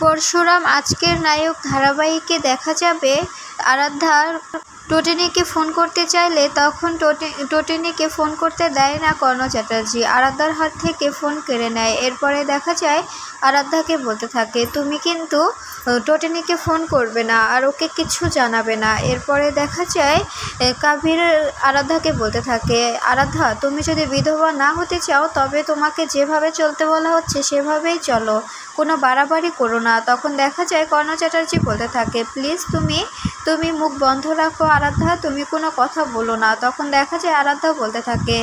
পরশুরাম, আজকের নায়ক ধারাবাহিকে দেখা যাবে? আরাধ্যা, টোটেনিকে ফোন করতে চাইলে তখন টোটে, টোটেনিকে ফোন করতে দেয় না কর্ণ চ্যাটার্জি। আরাধ্যার হাত থেকে ফোন কেড়ে নেয়। এরপরে দেখা যায়, আরাধ্যাকে বলতে থাকে, তুমি কিন্তু টোটেনিকে ফোন করবে না আর ওকে কিছু জানাবে না। এরপরে দেখা যায় কাবির আরাধ্যাকে বলতে থাকে, আরাধ্যা, তুমি যদি বিধবা না হতে চাও, তবে তোমাকে যেভাবে চলতে বলা হচ্ছে সেভাবেই চলো। কোনো বাড়াবাড়ি করো না। তখন দেখা যায়, কর্ণ চ্যাটার্জি বলতে থাকে, প্লিজ তুমি তুমি মুখ বন্ধ রাখো আরাধ্যা, তুমি কোনো কথা বলো না। তখন দেখা যায়, আরাধ্যা বলতে থাকে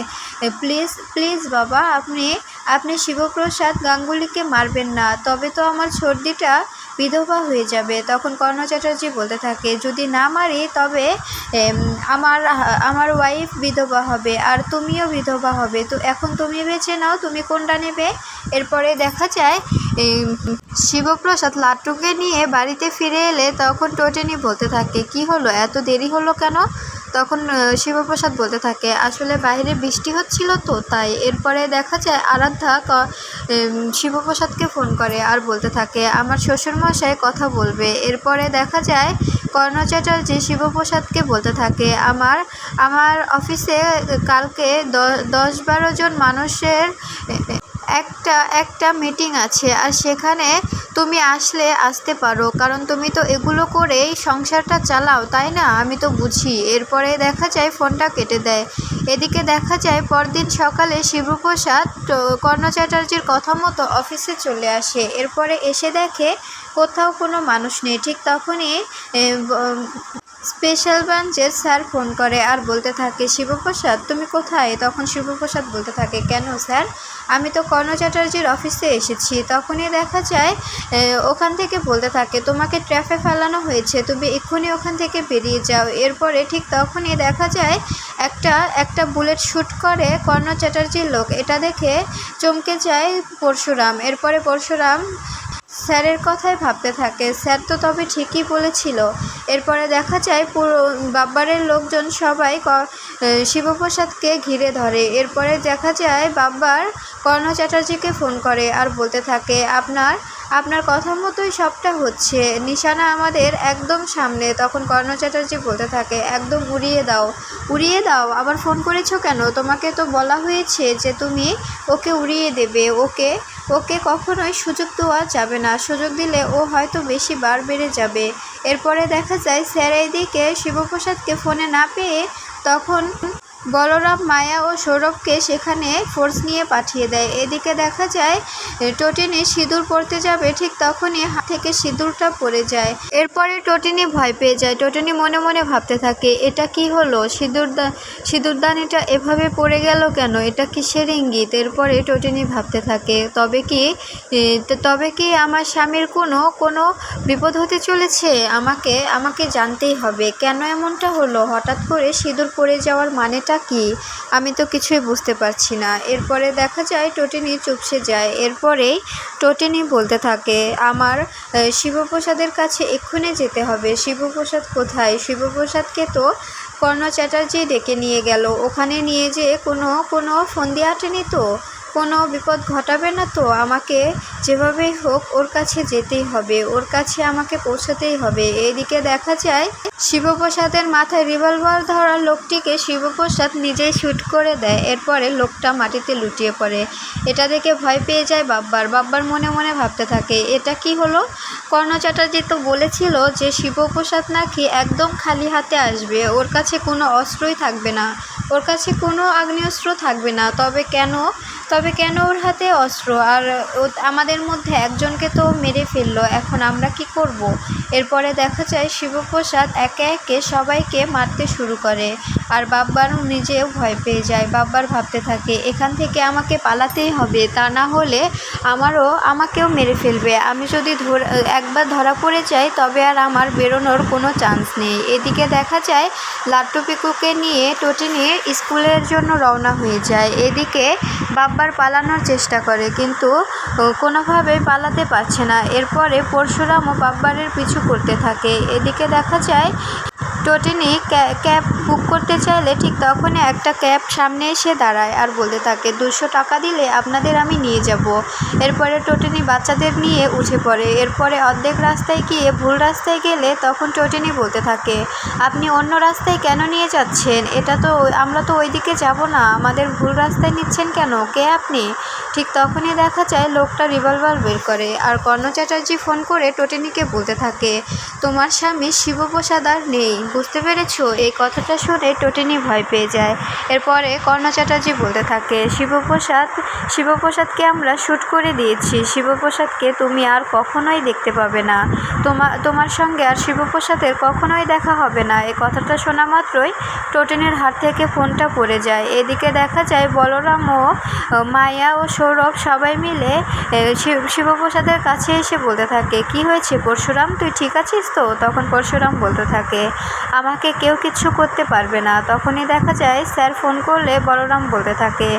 প্লিজ প্লিজ বাবা, আপনি আপনি শিবপ্রসাদ গাঙ্গুলিকে মারবেন না। তবে তো আমার সর্দিটা বিধবা হয়ে যাবে, তখন কর্ণ চ্যাটার্জি বলতে থাকে, যদি না মারি, তবে আমার আমার ওয়াইফ বিধবা হবে, আর তুমিও বিধবা হবে। তো এখন তুমি বেছে নাও, তুমি কোনটা নেবে? এরপরে দেখা যায় শিবপ্রসাদ লাট্টুকে নিয়ে বাড়িতে ফিরে এলে তখন টোটেনি বলতে থাকে, কি হলো? এত দেরি হলো কেন? তখন শিবপ্রসাদ বলতে থাকে, আসলে বাইরে বৃষ্টি হচ্ছিল তো, তাই এরপরে দেখা যায় আরাধ্যা ক- শিবপ্রসাদকে ফোন করে আর বলতে থাকে, আমার শ্বশুরমশাই কথা বলবে। এরপরে দেখা যায় কর্ণ চ্যাটার্জি শিবপ্রসাদকে বলতে থাকে, আমার আমার অফিসে কালকে দশ বারো জন মানুষের একটা একটা মিটিং আছে আর সেখানে তুমি আসলে আসতে পারো। কারণ তুমি তো এগুলো করেই সংসারটা চালাও, তাই না? আমি তো বুঝি। এরপরে দেখা যায় ফোনটা কেটে দেয়। এদিকে দেখা যায় পরদিন সকালে শিবপ্রসাদ কর্ণ চ্যাটার্জির কথা মতো অফিসে চলে আসে। এরপরে এসে দেখে কোথাও কোনো মানুষ নেই। ঠিক তখনই স্পেশাল ব্রাঞ্চের স্যার ফোন করে আর বলতে থাকে, শিবপ্রসাদ, তুমি কোথায়? তখন শিবপ্রসাদ বলতে থাকে, কেন স্যার? আমি তো কর্ণ চ্যাটার্জির অফিসে এসেছি, তখনই দেখা যায় ওখান থেকে বলতে থাকে, তোমাকে ট্র্যাফে ফেলানো হয়েছে, তুমি এক্ষুনি ওখান থেকে বেরিয়ে যাও। এরপরে ঠিক তখনই দেখা যায়, একটা একটা বুলেট শ্যুট করে কর্ণ চ্যাটার্জির লোক। এটা দেখে চমকে যায় পরশুরাম। এরপরে পরশুরাম স্যারের কথাই ভাবতে থাকে। স্যার তো তবে ঠিকই বলেছিল। এরপরে দেখা যায় পুরো বাব্বারের লোকজন সবাই শিবপ্রসাদকে ঘিরে ধরে। এরপরে দেখা যায় বাব্বার কর্ণ চ্যাটার্জিকে ফোন করে আর বলতে থাকে, আপনার আপনার কথা মতোই সবটা হচ্ছে। নিশানা আমাদের একদম সামনে। তখন কর্ণ চ্যাটার্জি বলতে থাকে, একদম উড়িয়ে দাও। উড়িয়ে দাও? আবার ফোন করেছ কেন? তোমাকে তো বলা হয়েছে যে তুমি ওকে উড়িয়ে দেবে। ওকে ওকে কখনোই সুযোগ দেওয়া যাবে না। সুযোগ দিলে ও হয়তো বেশি বার বেড়ে যাবে। এরপরে দেখা যায়, স্যার এইদিকে শিবপ্রসাদকে ফোনে না পেয়ে তখন বলরাম, মায়া ও সৌরভকে সেখানে ফোর্স নিয়ে পাঠিয়ে দেয়। এদিকে দেখা যায়, টোটিনি সিঁদুর পড়তে যাবে, ঠিক তখনই হাত থেকে সিঁদুরটা পড়ে যায়। এরপরে টোটিনি ভয় পেয়ে যায়। টোটিনি মনে মনে ভাবতে থাকে, এটা কি হলো? সিঁদুর সিঁদুরদানিটা এভাবে পড়ে গেল কেন? এটা কিসের ইঙ্গিত? এরপরে টোটিনি ভাবতে থাকে, তবে কি তবে কি আমার স্বামীর কোনো কোনো বিপদ হতে চলেছে? আমাকে আমাকে জানতেই হবে। কেন এমনটা হলো? হঠাৎ করে সিঁদুর পড়ে যাওয়ার মানেটা কি? আমি তো কিছুই বুঝতে পারছি না। এরপরে দেখা যায় টোটিনি চুপসে যায়। এরপরেই টোটিনি বলতে থাকে, আমার শিবপ্রসাদের কাছে এক্ষুনি যেতে হবে। শিবপ্রসাদ কোথায়? শিবপ্রসাদকে তো কর্ণ চ্যাটার্জি ডেকে নিয়ে গেল। ওখানে নিয়ে যেয়ে কোনো কোনো ফন্দি আটেনি তো? কোনো বিপদ ঘটাবে না তো। আমাকে যেভাবেই হোক ওর কাছে যেতেই হবে, ওর কাছে আমাকে পৌঁছাতেই হবে। এইদিকে দেখা যায়, শিবপ্রসাদের মাথায় রিভলভার ধরা লোকটিকে শিবপ্রসাদ নিজেই শ্যুট করে দেয়। এরপরে লোকটা মাটিতে লুটিয়ে পড়ে। এটা দেখে ভয় পেয়ে যায় বাব্বার। বাব্বার মনে মনে ভাবতে থাকে, এটা কি হলো? কর্ণ চ্যাটার্জি তো বলেছিল যে শিবপ্রসাদ নাকি একদম খালি হাতে আসবে। ওর কাছে কোনো অস্ত্রই থাকবে না। ওর কাছে কোনো আগ্নেয়াস্ত্র থাকবে না। তবে কেন তবে কেন ওর হাতে অস্ত্র? আর আমাদের মধ্যে একজনকে তো মেরে ফেলল, এখন আমরা কি করব। এরপরে দেখা যায় শিবপ্রসাদ একে একে সবাইকে মারতে শুরু করে। আর বাব্বারও নিজেও ভয় পেয়ে যায়, বাব্বার ভাবতে থাকে, এখান থেকে আমাকে পালাতেই হবে, তা না হলে আমারও, আমাকেও মেরে ফেলবে। আমি যদি একবার ধরা পড়ে যাই, তবে আর আমার বেরোনোর কোনো চান্স নেই। এদিকে দেখা যায় লাট্টু পিকুকে নিয়ে টোটিনি স্কুলের জন্য রওনা হয়ে যায়। এদিকে বাব্বার পালানোর চেষ্টা করে, কিন্তু কোনোভাবে কোনোভাবেই পালাতে পারছে না। এরপরে পরশুরামও বাব্বারের পিছু করতে থাকে। এদিকে দেখা যায় টোটিনি ক্যা- ক্যাব বুক করতে চাইলে ঠিক তখনই একটা ক্যাব সামনে এসে দাঁড়ায় আর বলতে থাকে, দুশো টাকা দিলে আপনাদের আমি নিয়ে যাব। এরপরে টোটিনি বাচ্চাদের নিয়ে উঠে পড়ে। এরপরে অর্ধেক রাস্তায় গিয়ে ভুল রাস্তায় গেলে তখন টোটিনি বলতে থাকে, আপনি অন্য রাস্তায় কেন নিয়ে যাচ্ছেন? এটা তো, আমরা তো ওইদিকে যাব না। আমাদের ভুল রাস্তায় নিচ্ছেন কেন? কে আপনি? ঠিক তখনই দেখা যায় লোকটা রিভলভার বের করে আর কর্ণ চ্যাটার্জি ফোন করে টোটিনিকে বলতে থাকে, তোমার স্বামী শিবপ্রসাদ আর নেই। বুঝতে পেরেছ? এই কথাটা শুনে টোটিনি ভয় পেয়ে যায়। এরপরে কর্ণ চ্যাটার্জি বলতে থাকে, শিবপ্রসাদ, শিবপ্রসাদকে আমরা শ্যুট করে দিয়েছি। শিবপ্রসাদকে তুমি আর কখনোই দেখতে পাবে না। তোমার তোমার সঙ্গে আর শিবপ্রসাদের কখনোই দেখা হবে না। এই কথাটা শোনা মাত্রই টোটিনের হাত থেকে ফোনটা পড়ে যায়। এদিকে দেখা যায় বলরাম ও মায়া ও সৌরভ সবাই মিলে শিবপ্রসাদের কাছে এসে বলতে থাকে, কি হয়েছে পরশুরাম? তুই ঠিক আছিস তো? তখন পরশুরাম বলতে থাকে আমাকে কেউ কিচ্ছু করতে পারবে না। তখনই দেখা যায়, স্যার ফোন করলে বলরাম বলতে থাকে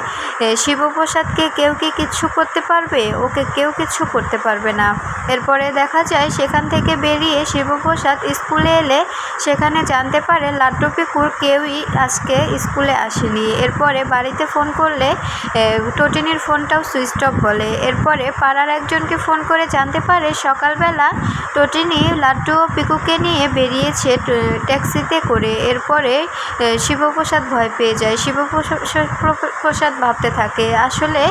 শিবপ্রসাদকে কেউ কি কিচ্ছু করতে পারবে? ওকে কেউ কিচ্ছু করতে পারবে না। এরপরে দেখা যায়, সেখান থেকে বেরিয়ে শিবপ্রসাদ স্কুলে এলে সেখানে জানতে পারে লাড্ডু পিকুর কেউই আজকে স্কুলে আসেনি। এরপরে বাড়িতে ফোন করলে টোটিনির ফোনটাও সুইচ অফ বলে। এরপরে পাড়ার একজনকে ফোন করে জানতে পারে, সকালবেলা টোটিনি লাড্ডু ও পিকুকে নিয়ে বেরিয়েছে ট্যাক্সিতে করে এরপরে শিবপ্রসাদ ভয় পেয়ে যায়। শিবপ্রসাদ প্রসাদ ভাবতে থাকে, আসলে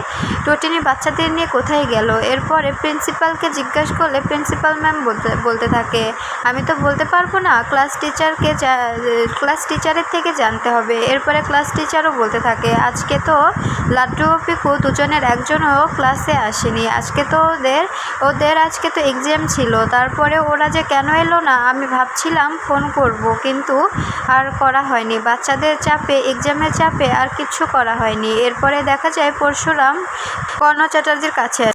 টোটিনি বাচ্চাদের নিয়ে কোথায় গেল? এরপরে প্রিন্সিপালকে জিজ্ঞাসা করলে প্রিন্সিপাল ম্যাম বলতে বলতে থাকে, আমি তো বলতে পারব না, ক্লাস টিচারকে ক্লাস টিচারের থেকে জানতে হবে। এরপরে ক্লাস টিচারও বলতে থাকে, আজকে তো লাড্ডু ও পিকু দুজনের একজনও ক্লাসে আসেনি। আজকে তো ওদের ওদের আজকে তো এক্সাম ছিল। তারপরে ওরা যে কেন এলো না, আমি ভাবছিলাম ফোন করব। কিন্তু আর করা হয়নি বাচ্চাদের চাপে এক্সামের চাপে আর কিছু করা হয়নি এরপরে দেখা যায় পরশুরাম কর্ণ চ্যাটার্জির কাছে।